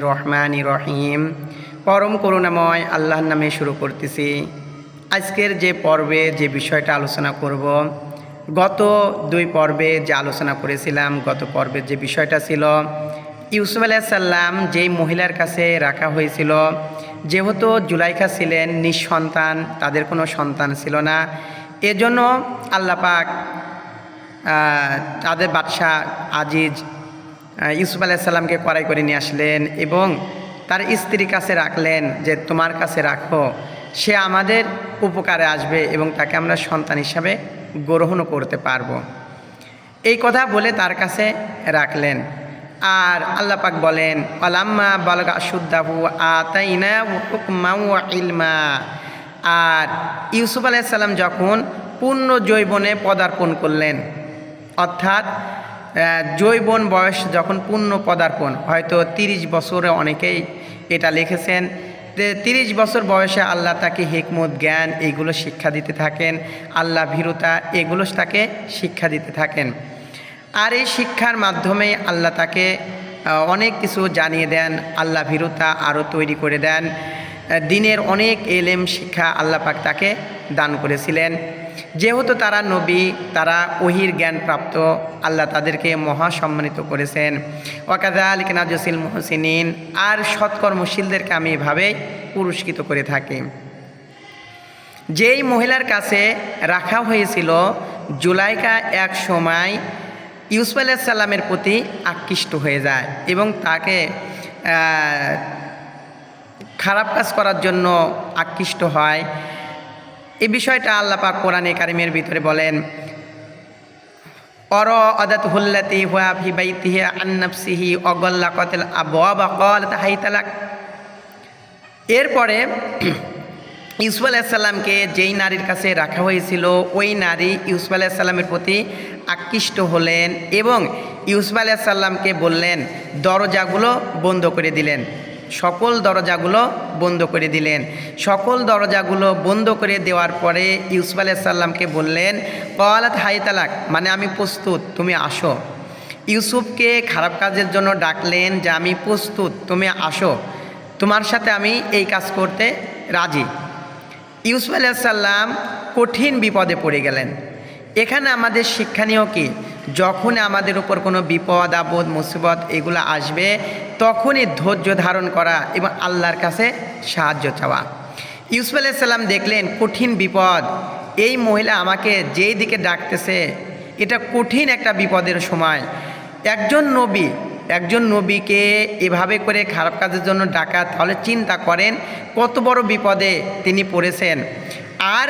রহমানির রহিম। পরম করুণাময় আল্লাহর নামে শুরু করতেছি। আজকের যে পর্বে যে বিষয়টা আলোচনা করব গত দুই পর্বে যে আলোচনা করেছিলাম গত পর্বের যে বিষয়টা ছিল ইউসুফ আলাইসাল্লাম যেই মহিলার কাছে রাখা হয়েছিল যেহেতু জুলাইখা ছিলেন নিঃসন্তান তাদের কোনো সন্তান ছিল না এজন্য আল্লাহ পাক আহ, তাদের বাদশাহ আজিজ ইউসুফ আলাইসাল্লামকে কড়াই করে নিয়ে আসলেন এবং তার স্ত্রীর কাছে রাখলেন যে, তোমার কাছে রাখো। সে আমাদের উপকারে আসবে এবং তাকে আমরা সন্তান হিসাবে গ্রহণও করতে পারব। এই কথা বলে তার কাছে রাখলেন। আর আল্লাহ পাক বলেন আলাম্মা বালগা সুদ্দাহু আতাইনা ইলমা। আর ইউসুফ আলাইসাল্লাম যখন পূর্ণ জৈবনে পদার্পণ করলেন অর্থাৎ জৈবন বয়স যখন পূর্ণ পদার্পণ, হয়তো তিরিশ বছরে অনেকেই এটা লিখেছেন তিরিশ বছর বয়সে আল্লাহ তাকে হিকমত, জ্ঞান এগুলো শিক্ষা দিতে থাকেন, আল্লাহ ভীরতা এগুলো তাকে শিক্ষা দিতে থাকেন। আর এই শিক্ষার মাধ্যমে আল্লাহ তাকে অনেক কিছু জানিয়ে দেন, আল্লাহ ভীরতা আরও তৈরি করে দেন। দিনের অনেক এলেম শিক্ষা আল্লাহ পাক তাকে দান করেছিলেন। যেহেতু তারা নবী, তারা ওহির জ্ঞান প্রাপ্ত, আল্লাহ তাদেরকে মহা সম্মানিত করেছেন। ওয়াকাদা আলিক নাজসিল মহসিনিন, আর সৎকর্মশীলদেরকে আমি এভাবেই পুরস্কৃত করে থাকি। যেই মহিলার কাছে রাখা হয়েছিল জুলাইকা এক সময়, ইউসুফ আলাইসাল্লামের প্রতি আকৃষ্ট হয়ে যায় এবং তাকে খারাপ কাজ করার জন্য আকৃষ্ট হয়। এই বিষয়টা আল্লাহ পাক কোরআনে কারিমের ভিতরে বলেন, অর অদাত হুল্লাতি হুয়া ফি বাইতিহি আন নাফসিহি অগল্লা কতেল আবওয়াবা ক্বালাত হাইতালাক এরপরে ইউসুফ আলাইসাল্লামকে যেই নারীর কাছে রাখা হয়েছিল, ওই নারী ইউসুফ আলাইসাল্লামের প্রতি আকৃষ্ট হলেন এবং ইউসুফ আলাইসাল্লামকে বললেন, দরজাগুলো বন্ধ করে দিলেন। সকল দরজাগুলো বন্ধ করে দিলেন। সকল দরজাগুলো বন্ধ করে দেওয়ার পরে ইউসুফ আলাইসাল্লামকে বললেন কলাত হাই তালাক মানে আমি প্রস্তুত, তুমি আসো। ইউসুফকে খারাপ কাজের জন্য ডাকলেন যে, আমি প্রস্তুত, তুমি আসো। তোমার সাথে আমি এই কাজ করতে রাজি। ইউসুফ আলাইসাল্লাম কঠিন বিপদে পড়ে গেলেন। এখানে আমাদের শিক্ষণীয় কি? যখন আমাদের উপর কোনো বিপদ, আপদ, মুসিবত এগুলো আসবে, তখনই ধৈর্য ধারণ করা এবং আল্লাহর কাছে সাহায্য চাওয়া। ইউসুফ আলাইসাল্লাম দেখলেন, কঠিন বিপদ। এই মহিলা আমাকে যেই দিকে ডাকতেছে, এটা কঠিন একটা বিপদের সময়। একজন নবী, একজন নবীকে এভাবে করে খারাপ কাজের জন্য ডাকা, তাহলে চিন্তা করেন কত বড় বিপদে তিনি পড়েছেন। আর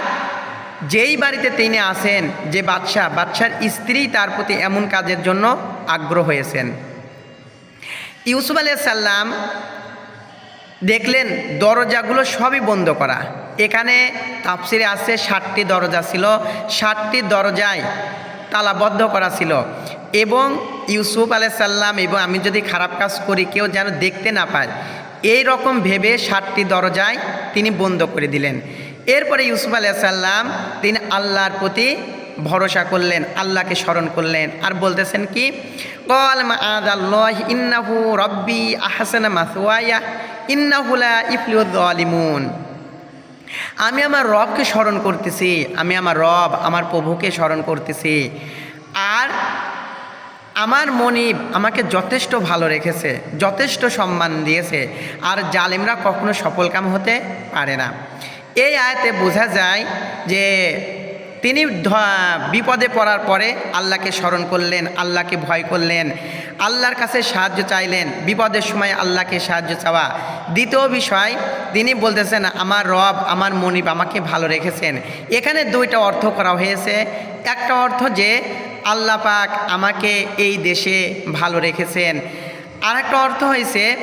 যেই বাড়িতে তিনি আসেন যে বাদশাহ, বাদশার স্ত্রী তার প্রতি এমন কাজের জন্য আগ্রহ হয়েছেন। ইউসুফ আলাইসাল্লাম দেখলেন, দরজাগুলো সবই বন্ধ করা। এখানে তাফসিরে আছে ষাটটি দরজা ছিল। ষাটটি দরজায় তালাবদ্ধ করা ছিল। এবং ইউসুফ আলাইসাল্লাম এবং আমি যদি খারাপ কাজ করি, কেউ যেন দেখতে না পায়, এই রকম ভেবে ষাটটি দরজায় তিনি বন্ধ করে দিলেন। এরপরে ইউসুফ আলাইসাল্লাম তিনি আল্লাহর প্রতি ভরসা করলেন, আল্লাহকে স্মরণ করলেন আর বলতেছেন কি? কল আদাল্লাহ ইন্নাহু রব্বি আহসানা ইন্নাহুলা ইফলিউদ্দালিমুন আমি আমার রবকে স্মরণ করতেছি, আমি আমার রব আমার প্রভুকে স্মরণ করতেছি আর আমার মনিব আমাকে যথেষ্ট ভালো রেখেছে, যথেষ্ট সম্মান দিয়েছে আর জালিমরা কখনো সফলকাম হতে পারে না। এই আয়তে বোঝা যায় যে তিনি বিপদে পড়ার পরে আল্লাহকে স্মরণ করলেন, আল্লাহকে ভয় করলেন, আল্লাহর কাছে সাহায্য চাইলেন, বিপদের সময় আল্লাহকে সাহায্য চাওয়া। দ্বিতীয় বিষয়, তিনি বলতেছেন, আমার রব, আমার মনিব আমাকে ভালো রেখেছেন। এখানে দুইটা অর্থ করা হয়েছে। একটা অর্থ যে, আল্লাহ পাক আমাকে এই দেশে ভালো রেখেছেন। আর একটা অর্থ হয়েছে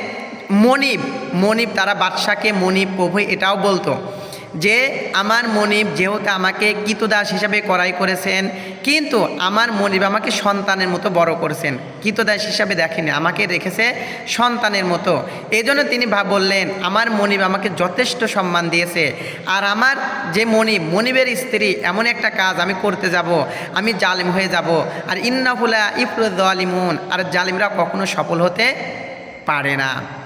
মনিব। মনিব তারা বাদশাকে মনিব প্রভু এটাও বলতো। যে আমার মনিব যেহেতু আমাকে কিতদাস হিসাবে করাই করেছেন, কিন্তু আমার মনিব আমাকে সন্তানের মতো বড় করেছেন। কিতদাস হিসাবে দেখেনি আমাকে রেখেছে সন্তানের মতো। এই জন্য তিনি ভাব বললেন, আমার মনিব আমাকে যথেষ্ট সম্মান দিয়েছে। আর আমার যে মনিব, মনিবের স্ত্রী, এমন একটা কাজ আমি করতে যাব, আমি জালিম হয়ে যাব। আর ইন্নাফুলা ইফরুদ আলিমুন আর জালিমরা কখনো সফল হতে পারে না।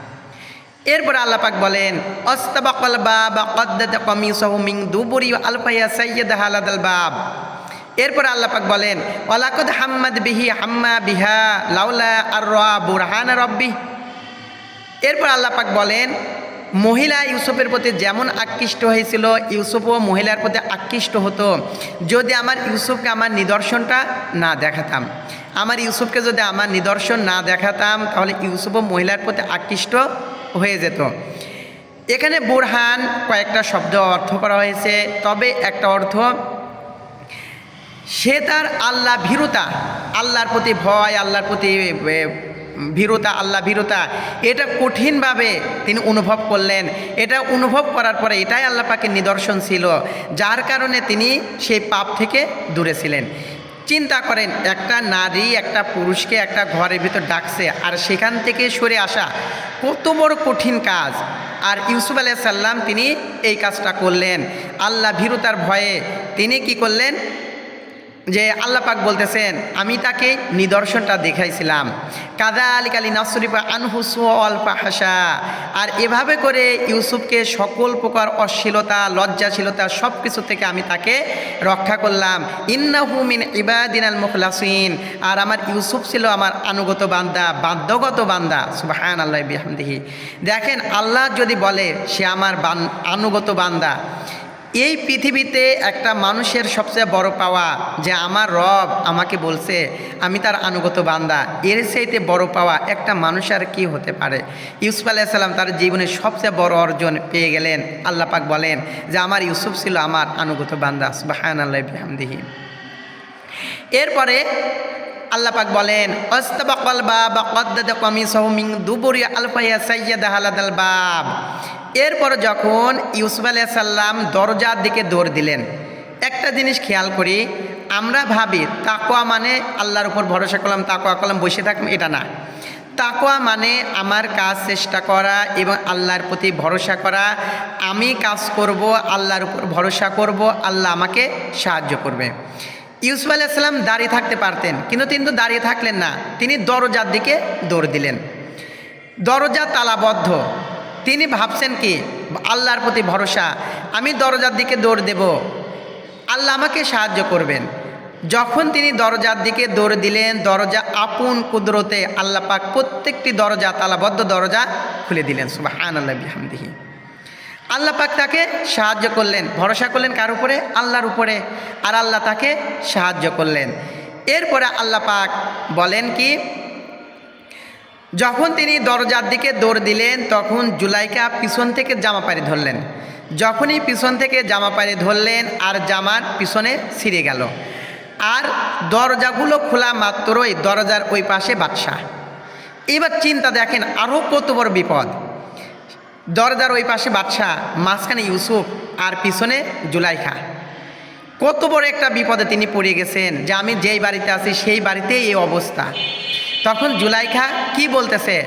এরপর আল্লাপাক বলেন, অস্তাবাকল বাবা মিং আলফাইয়া এরপর আল্লাপাক বলেন, ওয়ালাকুদ হাম্মাদ বিহি হাম্মা বিহা লাউলা আর রা বুরহান রব্বি। এরপর আল্লাপাক বলেন, মহিলা ইউসুফের প্রতি যেমন আকৃষ্ট হয়েছিল, ইউসুফও মহিলার প্রতি আকৃষ্ট হতো। যদি আমার ইউসুফকে আমার নিদর্শনটা না দেখাতাম, আমার ইউসুফকে যদি আমার নিদর্শন না দেখাতাম, তাহলে ইউসুফও মহিলার প্রতি আকৃষ্ট হয়ে যেত। এখানে বুরহান কয়েকটা শব্দ অর্থ করা হয়েছে, তবে একটা অর্থ, সে তার আল্লাহ ভীরুতা, আল্লাহর প্রতি ভয়, আল্লাহর প্রতি ভীরুতা, আল্লাহ ভীরুতা, এটা কঠিনভাবে তিনি অনুভব করলেন। এটা অনুভব করার পরে এটাই আল্লাহ পাকের নিদর্শন ছিল, যার কারণে তিনি সেই পাপ থেকে দূরে ছিলেন। চিন্তা করেন, একটা নারী একটা পুরুষকে একটা ঘরের ভিতর ডাকছে আর সেখান থেকে সরে আসা কত বড় কঠিন কাজ। আর ইউসুফ আলাইসাল্লাম সাল্লাম তিনি এই কাজটা করলেন। আল্লাহ ভীরুতার ভয়ে তিনি কি করলেন? যে আল্লাহ পাক বলতেছেন, আমি তাকে নিদর্শনটা দেখাইছিলাম। কাদা আলী কালী নাসরিফা আনহুসু অল্পা হাসা আর এভাবে করে ইউসুফকে সকল প্রকার অশ্লীলতা, লজ্জাশীলতা সব কিছু থেকে আমি তাকে রক্ষা করলাম। ইন্নাহু ইবাদিন আল মুখলাসিন। আর আমার ইউসুফ ছিল আমার আনুগত বান্দা, বাধ্যগত বান্দা। সুবাহান আল্লাহ বিহামদিহি। দেখেন, আল্লাহ যদি বলে সে আমার বান আনুগত বান্দা এই পৃথিবীতে একটা মানুষের সবচেয়ে বড় পাওয়া যে আমার রব আমাকে বলছে, আমি তার আনুগত বান্দা। এর চাইতে বড় পাওয়া একটা মানুষ আর কি হতে পারে? ইউসুফ আলাইসাল্লাম তার জীবনের সবচেয়ে বড় অর্জন পেয়ে গেলেন। আল্লাহ পাক বলেন যে, আমার ইউসুফ ছিল আমার আনুগত বান্দা সুবাহান আল্লাহ বিহামদিহি। এরপরে আল্লাহ পাক বলেন, অস্তাবাকল বাবা কদ্দাদ কমিসহ মিং দুবুরি আলফাইয়া সাইয়্যাদ হালাদাল বাব। এরপর যখন ইউসুফ আলাইহিস সাল্লাম দরজার দিকে দৌড় দিলেন, একটা জিনিস খেয়াল করি, আমরা ভাবি তাকোয়া মানে আল্লাহর উপর ভরসা করলাম তাকোয়া করলাম, বসে থাকলাম, এটা না। তাকোয়া মানে আমার কাজ চেষ্টা করা এবং আল্লাহর প্রতি ভরসা করা, আমি কাজ করব, আল্লাহর উপর ভরসা করব, আল্লাহ আমাকে সাহায্য করবে। ইউসুফ আলাইসাল্লাম দাঁড়িয়ে থাকতে পারতেন, কিন্তু তিনি তো দাঁড়িয়ে থাকলেন না, তিনি দরজার দিকে দৌড় দিলেন। দরজা তালাবদ্ধ তিনি ভাবছেন কি? আল্লাহর প্রতি ভরসা। আমি দরজার দিকে দৌড় দেব। আল্লাহ আমাকে সাহায্য করবেন। যখন তিনি দরজার দিকে দৌড় দিলেন, দরজা আপন কুদরতে আল্লাহ পাক প্রত্যেকটি দরজা, তালাবদ্ধ দরজা খুলে দিলেন। সুবাহ আল্লাহ বিহামদিহি। আল্লাহ পাক তাকে সাহায্য করলেন। ভরসা করলেন কার উপরে? আল্লাহর উপরে। আর আল্লাহ তাকে সাহায্য করলেন। এরপরে আল্লাহ পাক বলেন কি? যখন তিনি দরজার দিকে দৌড় দিলেন, তখন জুলাইকা পিছন থেকে জামা পাড়ি ধরলেন। যখনই পিছন থেকে জামা পাড়ি ধরলেন, আর জামার পিছনে ছিঁড়ে গেল। আর দরজাগুলো খোলা মাত্রই দরজার ওই পাশে বাদশাহ। এবার চিন্তা দেখেন আরও কত বড় বিপদ। দরজার ওই পাশে বাদশাহ, মাঝখানে ইউসুফ, আর পিছনে জুলাইখা কত বড় একটা বিপদে তিনি পড়ে গেছেন যে আমি যেই বাড়িতে আছি, সেই বাড়িতেই এই অবস্থা। তখন জুলাইখা কি বলতেছে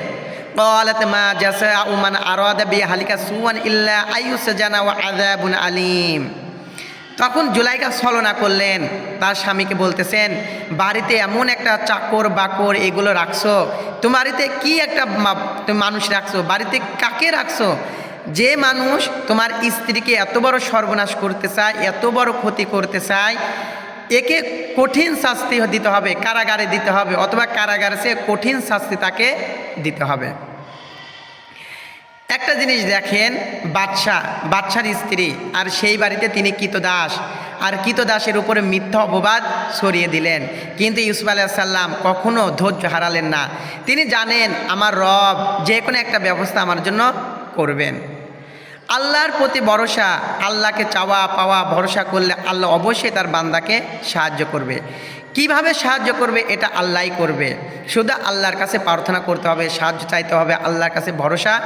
قالت ما جزاء من أراد بأهلك سوءا إلا أن يسجن وعذاب আলিম তখন জুলাইকা ছলনা করলেন তার স্বামীকে বলতেছেন বাড়িতে এমন একটা চাকর বাকর এগুলো রাখছো তোমার বাড়িতে কি একটা মা- তুমি মানুষ রাখছো বাড়িতে কাকে রাখছো যে মানুষ তোমার স্ত্রীকে এত বড় সর্বনাশ করতে চায় এত বড় ক্ষতি করতে চায় একে কঠিন শাস্তি দিতে হবে, কারাগারে দিতে হবে, অথবা কারাগারে সে কঠিন শাস্তি তাকে দিতে হবে। একটা জিনিস দেখেন বাদশাহ বাদশার স্ত্রী, আর সেই বাড়িতে তিনি কৃতদাস, আর কৃতদাসের উপরে মিথ্যা অপবাদ ছড়িয়ে দিলেন। কিন্তু ইউসুফ আলাইসাল্লাম কখনো ধৈর্য হারালেন না। তিনি জানেন, আমার রব যে কোনো একটা ব্যবস্থা আমার জন্য করবেন। আল্লাহর প্রতি ভরসা, আল্লাহকে চাওয়া, পাওয়া, ভরসা করলে আল্লাহ অবশ্যই তার বান্দাকে সাহায্য করবে। কীভাবে সাহায্য করবে এটা আল্লাহই করবে। শুধু আল্লাহর কাছে প্রার্থনা করতে হবে, সাহায্য চাইতে হবে, আল্লাহর কাছে ভরসা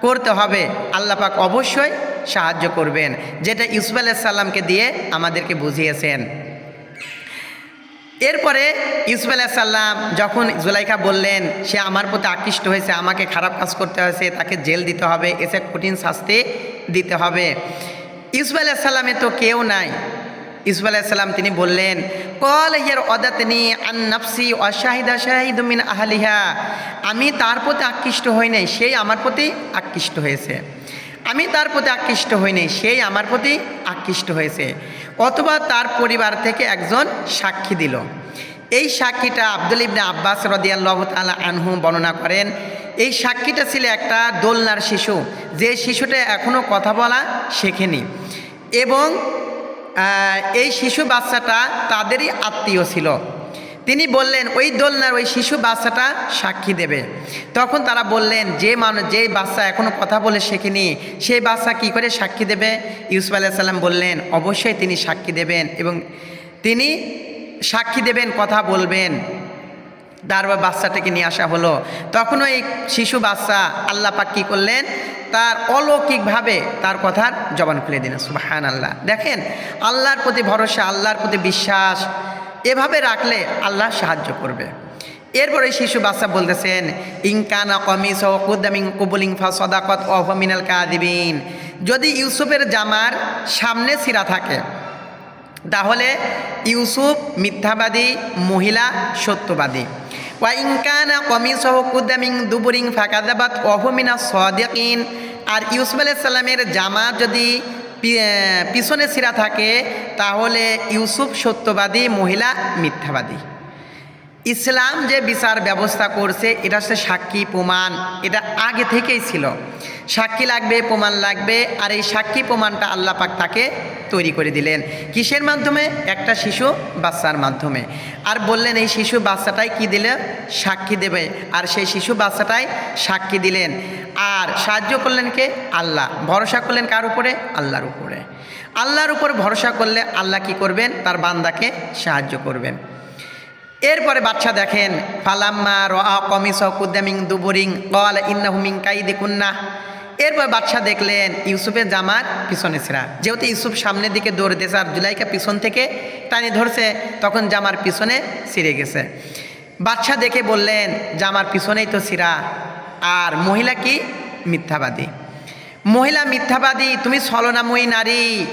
করতে হবে, আল্লাহ পাক অবশ্যই সাহায্য করবেন। যেটা ইউসুফ আলাইসাল্লামকে দিয়ে আমাদেরকে বুঝিয়েছেন। এরপরে ইউসুফ আলাইসাল্লাম যখন জুলাইখা বললেন, সে আমার প্রতি আকৃষ্ট হয়েছে, আমাকে খারাপ কাজ করতে হয়েছে, তাকে জেল দিতে হবে, এসে কঠিন শাস্তি দিতে হবে। ইউসুফ আলাইসাল্লামে তো কেউ নাই। আলাইসাল্লাম তিনি বললেন, কল ইয়ার অদাতনি আন নাফসি অশাহিদা শাহিদুমিন আহলিহা। আমি তার প্রতি আকৃষ্ট হই নাই, সেই আমার প্রতি আকৃষ্ট হয়েছে। আমি তার প্রতি আকৃষ্ট হই নাই, সেই আমার প্রতি আকৃষ্ট হয়েছে। অথবা তার পরিবার থেকে একজন সাক্ষী দিল। এই সাক্ষীটা আব্দুল ইবনে আব্বাস রদিয়াল্লাহ তালা আনহু বর্ণনা করেন, এই সাক্ষীটা ছিল একটা দোলনার শিশু। যে শিশুটা এখনও কথা বলা শেখেনি। এবং এই শিশু বাচ্চাটা তাদেরই আত্মীয় ছিল। তিনি বললেন, ওই দোলনার ওই শিশু বাচ্চাটা সাক্ষী দেবে। তখন তারা বললেন, যে মানুষ যেই বাচ্চা এখনও কথা বলে শেখেনি, সেই বাচ্চা কি করে সাক্ষী দেবে? ইউসুফ আলাইহিস সাল্লাম বললেন, অবশ্যই তিনি সাক্ষী দেবেন এবং তিনি সাক্ষী দেবেন, কথা বলবেন। তারপর বাচ্চাটাকে নিয়ে আসা হলো। তখন ওই শিশু বাচ্চা আল্লাহ পাক কী করলেন? তার অলৌকিকভাবে তার কথার জবান খুলে দিলেন সুবাহান আল্লাহ দেখেন, আল্লাহর প্রতি ভরসা, আল্লাহর প্রতি বিশ্বাস, এভাবে রাখলে আল্লাহ সাহায্য করবে। এরপরে শিশু বাচ্চা বলতেছেন ইনকানা কমিস ও কুদ্দামিং কুবুলিং ফা সদাকত অহমিনাল কাদিবিন যদি ইউসুফের জামার সামনে সিরা থাকে, তাহলে ইউসুফ মিথ্যাবাদী, মহিলা সত্যবাদী। ওয়া ইনকানা কমিসহ কুদ্দামিং দুবুরিং ফাঁকাদাবাদ অহমিনা সদিকিন। আর ইউসুফ আলাইসাল্লামের জামা যদি পিছনে সিরা থাকে, তাহলে ইউসুফ সত্যবাদী, মহিলা মিথ্যাবাদী। ইসলাম যে বিচার ব্যবস্থা করছে, এটা হচ্ছে সাক্ষী প্রমাণ। এটা আগে থেকেই ছিল। সাক্ষী লাগবে, প্রমাণ লাগবে, আর এই সাক্ষী প্রমাণটা আল্লাহ পাক তাকে তৈরি করে দিলেন। কিসের মাধ্যমে? একটা শিশু বাচ্চার মাধ্যমে। আর বললেন, এই শিশু বাচ্চাটাই কি দিলে? সাক্ষী দেবে। আর সেই শিশু বাচ্চাটাই সাক্ষী দিলেন। আর সাহায্য করলেন কে? আল্লাহ। ভরসা করলেন কার উপরে? আল্লাহর উপরে। আল্লাহর উপর ভরসা করলে আল্লাহ কি করবেন? তার বান্দাকে সাহায্য করবেন। এরপরে বাচ্চা দেখেন, ফালাম্মা রা কমিস কুদ্দামিং দুবুরিং কল ইন্নাহুমিং কাইদি কুন্না। এরপর বাচ্চা দেখলেন, ইউসুফের জামার পিছনে ছিঁড়া। যেহেতু ইউসুফ সামনের দিকে দৌড় দিয়েছে আর জুলাইকা পিছন থেকে টানি ধরছে, তখন জামার পিছনে ছিঁড়ে গেছে। বাচ্চা দেখে বললেন, জামার পিছনেই তো ছিঁড়া। আর মহিলা কি মিথ্যাবাদী? মহিলা মিথ্যাবাদী? তুমি ছলনাময়ী নারী।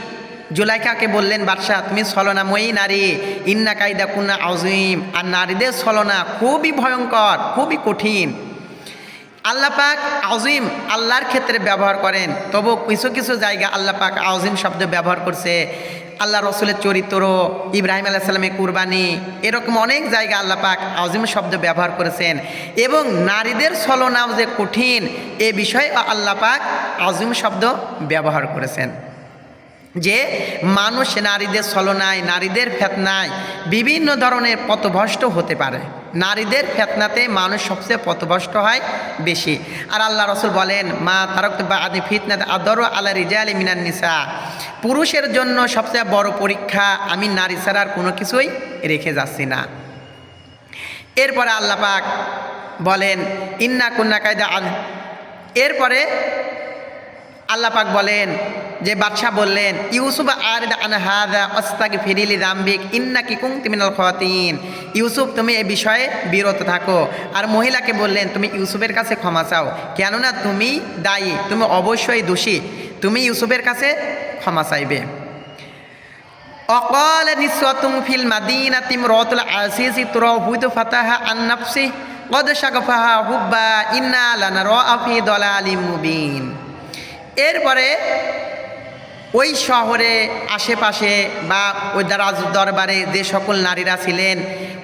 জুলাইকাকে বললেন বাদশাহ তুমি ছলনাময়ী নারী। ইন্না কায়দা কুন্না আজিম আর নারীদের ছলনা খুবই ভয়ঙ্কর, খুবই কঠিন। আল্লাহ পাক আজিম আল্লাহর ক্ষেত্রে ব্যবহার করেন। তবু কিছু কিছু জায়গা আল্লাহ পাক আজিম শব্দ ব্যবহার করছে। আল্লাহ রসুলের চরিত্র, ইব্রাহিম আলাহ সাল্লামের কুরবানি, এরকম অনেক জায়গা আল্লাহ পাক আজিম শব্দ ব্যবহার করেছেন। এবং নারীদের ছলনাও যে কঠিন, এ বিষয়ে আল্লাহ পাক আজিম শব্দ ব্যবহার করেছেন। যে মানুষ নারীদের ছলনায়, নারীদের ফেতনায় বিভিন্ন ধরনের পথভ্রষ্ট হতে পারে। নারীদের ফেতনাতে মানুষ সবচেয়ে পথভ্রষ্ট হয় বেশি। আর আল্লাহ রসুল বলেন, মা তারক আদি ফিতনাতে আদর আল্লাহ আলী মিনান নিসা। পুরুষের জন্য সবচেয়ে বড় পরীক্ষা, আমি নারী ছাড়া আর কোনো কিছুই রেখে যাচ্ছি না। এরপরে আল্লাহ পাক বলেন, ইন্না কুন্না কায়দা আল এরপরে আল্লাহ পাক বলেন, যে বাদশাহ বললেন, ইউসুফ আর আনহাদা অস্তাক ফিরিলি দাম্বিক ইন্না কি কুং তিমিনাল খাতিন। ইউসুফ, তুমি এ বিষয়ে বিরত থাকো। আর মহিলাকে বললেন, তুমি ইউসুফের কাছে ক্ষমা চাও, কেননা তুমি দায়ী, তুমি অবশ্যই দোষী, তুমি ইউসুফের কাছে ক্ষমা চাইবে। অকল নিসতুম ফিল মাদিনাতিম রতুল আসিসি তুরহুদ ফাতাহা আন নাফসি কদ শাগফাহা হুব্বা, ইন্না লানা র আফি দলা দলালিম মুবিন। এরপরে ওই শহরে, আশেপাশে বা ওই রাজ দরবারে যে সকল নারীরা ছিলেন,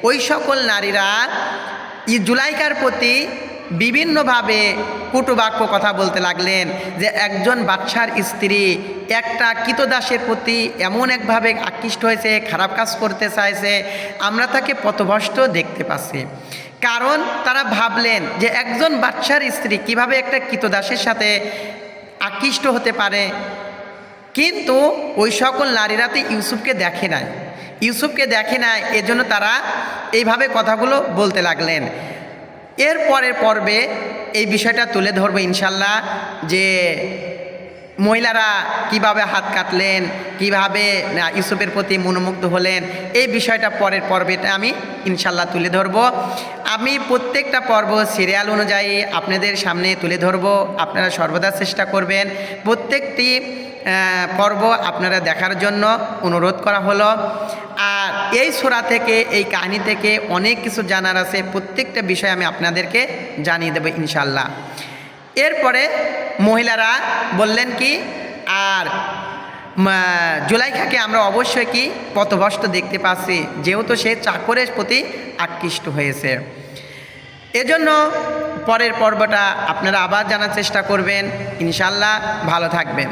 ওই সকল নারীরা ই জুলাইকার প্রতি বিভিন্নভাবে কুটুবাক্য কথা বলতে লাগলেন যে একজন বাচ্চার স্ত্রী একটা কৃতদাসের প্রতি এমন একভাবে আকৃষ্ট হয়েছে, খারাপ কাজ করতে চাইছে, আমরা তাকে পথভ্রষ্ট দেখতে পাচ্ছি। কারণ তারা ভাবলেন যে একজন বাচ্চার স্ত্রী কীভাবে একটা কৃতদাসের সাথে আকৃষ্ট হতে পারে। কিন্তু ওই সকল নারীরা তো ইউসুফকে দেখে নাই। ইউসুফকে দেখে নাই, এজন্য তারা এইভাবে কথাগুলো বলতে লাগলেন। এর পরের পর্বে এই বিষয়টা তুলে ধরবে ইনশাল্লাহ যে মহিলারা কীভাবে হাত কাটলেন, কীভাবে ইউসুফের প্রতি মনোমুগ্ধ হলেন, এই বিষয়টা পরের পর্বেটা আমি ইনশাল্লাহ তুলে ধরব। আমি প্রত্যেকটা পর্ব সিরিয়াল অনুযায়ী আপনাদের সামনে তুলে ধরব। আপনারা সর্বদা চেষ্টা করবেন প্রত্যেকটি পর্ব আপনারা দেখার জন্য অনুরোধ করা হলো। আর এই সোরা থেকে, এই কাহিনী থেকে অনেক কিছু জানার আছে। প্রত্যেকটা বিষয় আমি আপনাদেরকে জানিয়ে দেবো ইনশাল্লাহ। এরপরে মহিলারা বললেন কি, আর জুলাইখাকে আমরা অবশ্যই কি পথভ্রষ্ট দেখতে পাচ্ছি, যেহেতু সে চাকরের প্রতি আকৃষ্ট হয়েছে। এজন্য পরের পর্বটা আপনারা আবার জানার চেষ্টা করবেন। ইনশাল্লাহ ভালো থাকবেন।